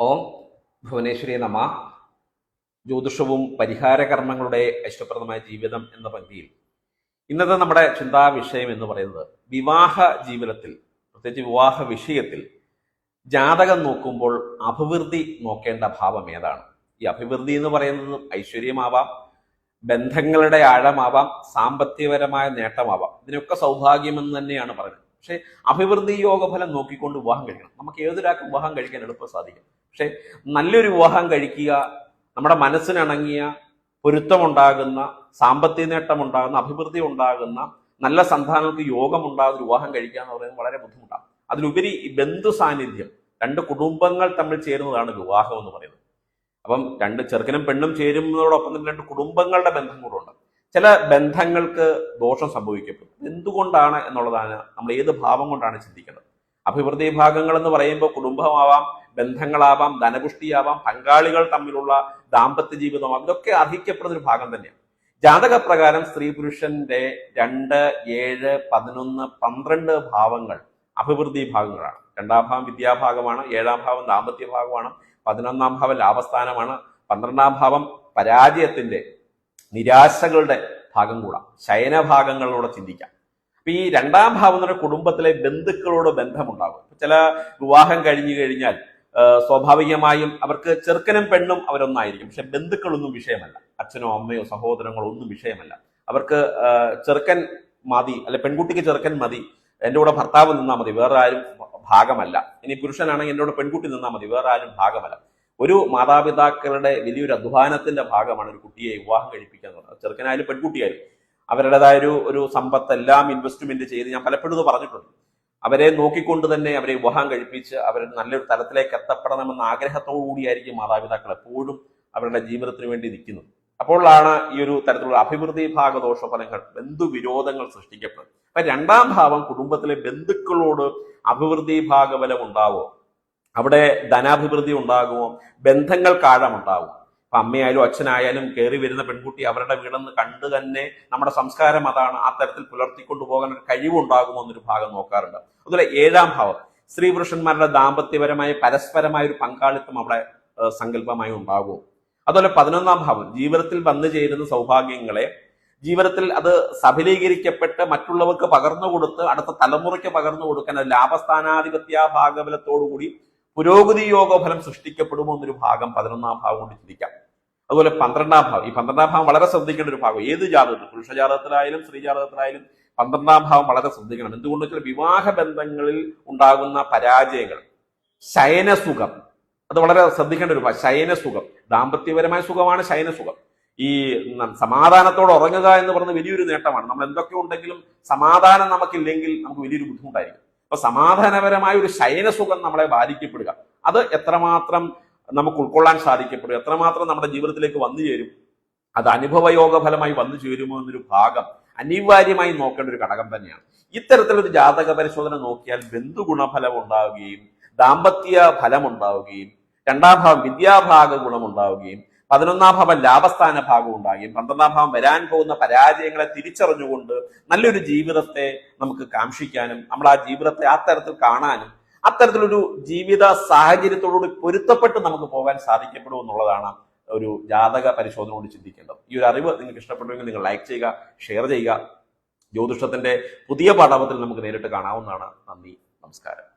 ഓം ഭുവനേശ്വരി നമ. ജ്യോതിഷവും പരിഹാര കർമ്മങ്ങളുടെ ഐശ്വപ്രദമായ ജീവിതം എന്ന പങ്ക്തിയിൽ ഇന്നത്തെ നമ്മുടെ ചിന്താ വിഷയം എന്ന് പറയുന്നത് വിവാഹ ജീവിതത്തിൽ പ്രത്യേകിച്ച് വിവാഹ വിഷയത്തിൽ ജാതകം നോക്കുമ്പോൾ അഭിവൃദ്ധി നോക്കേണ്ട ഭാവം ഏതാണ്? ഈ അഭിവൃദ്ധി എന്ന് പറയുന്നത് ഐശ്വര്യമാവാം ബന്ധങ്ങളുടെ ആഴമാവാം സാമ്പത്തികപരമായ നേട്ടമാവാം. ഇതിനൊക്കെ സൗഭാഗ്യമെന്ന് തന്നെയാണ് പറയുന്നത്. പക്ഷേ അഭിവൃദ്ധി യോഗഫലം നോക്കിക്കൊണ്ട് വിവാഹം കഴിക്കണം. നമുക്ക് ഏതൊരാൾക്കും വിവാഹം കഴിക്കാൻ എളുപ്പം സാധിക്കും. പക്ഷേ നല്ലൊരു വിവാഹം കഴിക്കുക നമ്മുടെ മനസ്സിനിണങ്ങിയ പൊരുത്തമുണ്ടാകുന്ന സാമ്പത്തിക നേട്ടം ഉണ്ടാകുന്ന അഭിവൃദ്ധി ഉണ്ടാകുന്ന നല്ല സന്താനങ്ങൾക്ക് യോഗം ഉണ്ടാകുന്ന വിവാഹം കഴിക്കുക എന്ന് പറയുന്നത് വളരെ ബുദ്ധിമുട്ടാണ്. അതിലുപരി ബന്ധു സാന്നിധ്യം രണ്ട് കുടുംബങ്ങൾ തമ്മിൽ ചേരുന്നതാണ് വിവാഹം എന്ന് പറയുന്നത്. അപ്പം രണ്ട് ചെറുക്കനും പെണ്ണും ചേരുന്നതോടൊപ്പം തന്നെ രണ്ട് കുടുംബങ്ങളുടെ ബന്ധം കൂടെ ഉണ്ട്. ചില ബന്ധങ്ങൾക്ക് ദോഷം സംഭവിക്കപ്പെടും. എന്തുകൊണ്ടാണ് എന്നുള്ളതാണ് നമ്മൾ ഏത് ഭാവം കൊണ്ടാണ് ചിന്തിക്കുന്നത് അഭിവൃദ്ധി ഭാഗങ്ങൾ എന്ന് പറയുമ്പോൾ കുടുംബമാവാം ബന്ധങ്ങളാവാം ധനപുഷ്ടിയാവാം പങ്കാളികൾ തമ്മിലുള്ള ദാമ്പത്യ ജീവിതമാവാം ഇതൊക്കെ അർഹിക്കപ്പെടുന്ന ഒരു ഭാഗം തന്നെയാണ്. ജാതകപ്രകാരം സ്ത്രീ പുരുഷന്റെ രണ്ട് ഏഴ് പതിനൊന്ന് പന്ത്രണ്ട് ഭാവങ്ങൾ അഭിവൃദ്ധി ഭാഗങ്ങളാണ്. രണ്ടാം ഭാവം വിദ്യാഭാഗമാണ് ഏഴാം ഭാവം ദാമ്പത്യ ഭാഗമാണ് പതിനൊന്നാം ഭാവം ലാഭസ്ഥാനമാണ് പന്ത്രണ്ടാം ഭാവം പരാജയത്തിന്റെ നിരാശകളുടെ ഭാഗം കൂടാം. ശയനഭാഗങ്ങളിലൂടെ ചിന്തിക്കാം. അപ്പൊ ഈ രണ്ടാം ഭാവം എന്ന് കുടുംബത്തിലെ ബന്ധുക്കളോട് ബന്ധമുണ്ടാകും ചില വിവാഹം കഴിഞ്ഞു കഴിഞ്ഞാൽ സ്വാഭാവികമായും അവർക്ക് ചെറുക്കനും പെണ്ണും അവരൊന്നായിരിക്കും. പക്ഷെ ബന്ധുക്കളൊന്നും വിഷയമല്ല. അച്ഛനോ അമ്മയോ സഹോദരങ്ങളോ ഒന്നും വിഷയമല്ല. അവർക്ക് ചെറുക്കൻ മതി അല്ലെ പെൺകുട്ടിക്ക് ചെറുക്കൻ മതി എന്റെ കൂടെ ഭർത്താവ് നിന്നാൽ മതി വേറെ ആരും ഭാഗമല്ല. ഇനി പുരുഷനാണെങ്കിൽ എന്റെ കൂടെ പെൺകുട്ടി നിന്നാൽ മതി വേറെ ആരും ഭാഗമല്ല. ഒരു മാതാപിതാക്കളുടെ വലിയൊരു അധ്വാനത്തിന്റെ ഭാഗമാണ് ഒരു കുട്ടിയെ വിവാഹം കഴിപ്പിക്കുക എന്ന് പറയുന്നത്. ചെറുക്കനായാലും പെൺകുട്ടിയായാലും അവരുടേതായ ഒരു ഒരു സമ്പത്ത് എല്ലാം ഇൻവെസ്റ്റ്മെന്റ് ചെയ്ത് ഞാൻ പലപ്പോഴും പറഞ്ഞിട്ടുണ്ട്. അവരെ നോക്കിക്കൊണ്ട് തന്നെ അവരെ വിവാഹം കഴിപ്പിച്ച് അവർ നല്ലൊരു തലത്തിലേക്ക് എത്തപ്പെടണമെന്ന ആഗ്രഹത്തോടു കൂടിയായിരിക്കും മാതാപിതാക്കൾ എപ്പോഴും അവരുടെ ജീവിതത്തിന് വേണ്ടി നിൽക്കുന്നത്. അപ്പോഴാണ് ഈ ഒരു തരത്തിലുള്ള അഭിവൃദ്ധി ഭാഗദോഷ ഫലങ്ങൾ ബന്ധുവിരോധങ്ങൾ സൃഷ്ടിക്കപ്പെടുന്നത്. അപ്പൊ രണ്ടാം ഭാവം കുടുംബത്തിലെ ബന്ധുക്കളോട് അഭിവൃദ്ധി ഭാഗബലം ഉണ്ടാവുമോ? അവിടെ ധനാഭിവൃദ്ധി ഉണ്ടാകുമോ? ബന്ധങ്ങൾ ആഴമുണ്ടാകും അപ്പൊ അമ്മയായാലും അച്ഛനായാലും കയറി വരുന്ന പെൺകുട്ടി അവരുടെ വീടെന്ന് കണ്ട് തന്നെ നമ്മുടെ സംസ്കാരം അതാണ്. ആ തരത്തിൽ പുലർത്തിക്കൊണ്ടു പോകാൻ ഒരു കഴിവുണ്ടാകുമോ എന്നൊരു ഭാഗം നോക്കാറുണ്ട്. അതുപോലെ ഏഴാം ഭാവം. സ്ത്രീ പുരുഷന്മാരുടെ ദാമ്പത്യപരമായ പരസ്പരമായ ഒരു പങ്കാളിത്തം അവിടെ സങ്കല്പമായി ഉണ്ടാകുമോ അതുപോലെ പതിനൊന്നാം ഭാവം. ജീവിതത്തിൽ വന്നു ചേരുന്ന സൗഭാഗ്യങ്ങളെ ജീവിതത്തിൽ അത് സഫലീകരിക്കപ്പെട്ട് മറ്റുള്ളവർക്ക് പകർന്നു കൊടുത്ത് അടുത്ത തലമുറയ്ക്ക് പകർന്നു കൊടുക്കാൻ ലാഭസ്ഥാനാധിപത്യ ഭാഗബലത്തോടുകൂടി പുരോഗതി യോഗഫലം സൃഷ്ടിക്കപ്പെടുമോ എന്നൊരു ഭാഗം പതിനൊന്നാം ഭാഗം കൊണ്ട് ചിന്തിക്കാം. അതുപോലെ പന്ത്രണ്ടാം ഭാവം ഈ പന്ത്രണ്ടാം ഭാവം വളരെ ശ്രദ്ധിക്കേണ്ട ഒരു ഭാഗം. ഏത് ജാതകത്തിൽ? പുരുഷ ജാതകത്തിലായാലും സ്ത്രീ ജാതകത്തിലായാലും പന്ത്രണ്ടാം ഭാവം വളരെ ശ്രദ്ധിക്കണം. എന്തുകൊണ്ട് വെച്ചാൽ വിവാഹ ബന്ധങ്ങളിൽ ഉണ്ടാകുന്ന പരാജയങ്ങൾ. ശയനസുഖം. അത് വളരെ ശ്രദ്ധിക്കേണ്ട ഒരു ഭാഗം. ശയനസുഖം. ദാമ്പത്യപരമായ സുഖമാണ് ശയനസുഖം. ഈ സമാധാനത്തോട് ഉറങ്ങുക എന്ന് പറയുന്ന വലിയൊരു നേട്ടമാണ്. നമ്മൾ എന്തൊക്കെ ഉണ്ടെങ്കിലും സമാധാനം നമുക്കില്ലെങ്കിൽ നമുക്ക് വലിയൊരു ബുദ്ധിമുട്ടായിരിക്കും. അപ്പൊ സമാധാനപരമായ ഒരു ശയനസുഖം നമ്മളെ ബാധിക്കപ്പെടുക. അത് എത്രമാത്രം നമുക്ക് ഉൾക്കൊള്ളാൻ സാധിക്കപ്പെടും എത്രമാത്രം നമ്മുടെ ജീവിതത്തിലേക്ക് വന്നു ചേരും അത് അനുഭവയോഗ ഫലമായി വന്നു ചേരുമോ എന്നൊരു ഭാഗം അനിവാര്യമായി നോക്കേണ്ട ഒരു ഘടകം തന്നെയാണ്. ഇത്തരത്തിലൊരു ജാതക പരിശോധന നോക്കിയാൽ ബന്ധുഗുണഫലം ഉണ്ടാവുകയും ദാമ്പത്യ ഫലം ഉണ്ടാവുകയും രണ്ടാം ഭാഗം വിദ്യാഭാഗ ഗുണം ഉണ്ടാവുകയും പതിനൊന്നാം ഭാവം ലാഭസ്ഥാന ഭാഗം ഉണ്ടാകുകയും പന്ത്രണ്ടാം ഭാവം വരാൻ പോകുന്ന പരാജയങ്ങളെ തിരിച്ചറിഞ്ഞുകൊണ്ട് നല്ലൊരു ജീവിതത്തെ നമുക്ക് കാക്ഷിക്കാനും നമ്മൾ ആ ജീവിതത്തെ ആ തരത്തിൽ കാണാനും അത്തരത്തിലൊരു ജീവിത സാഹചര്യത്തോടുകൂടി പൊരുത്തപ്പെട്ട് നമുക്ക് പോകാൻ സാധിക്കപ്പെടും എന്നുള്ളതാണ് ഒരു ജാതക പരിശോധന കൊണ്ട് ചിന്തിക്കേണ്ടത്. ഈ ഒരു അറിവ് നിങ്ങൾക്ക് ഇഷ്ടപ്പെട്ടുവെങ്കിൽ നിങ്ങൾ ലൈക്ക് ചെയ്യുക ഷെയർ ചെയ്യുക. ജ്യോതിഷത്തിന്റെ പുതിയ പാഠവത്തിൽ നമുക്ക് നേരിട്ട് കാണാവുന്നതാണ്. നന്ദി നമസ്കാരം.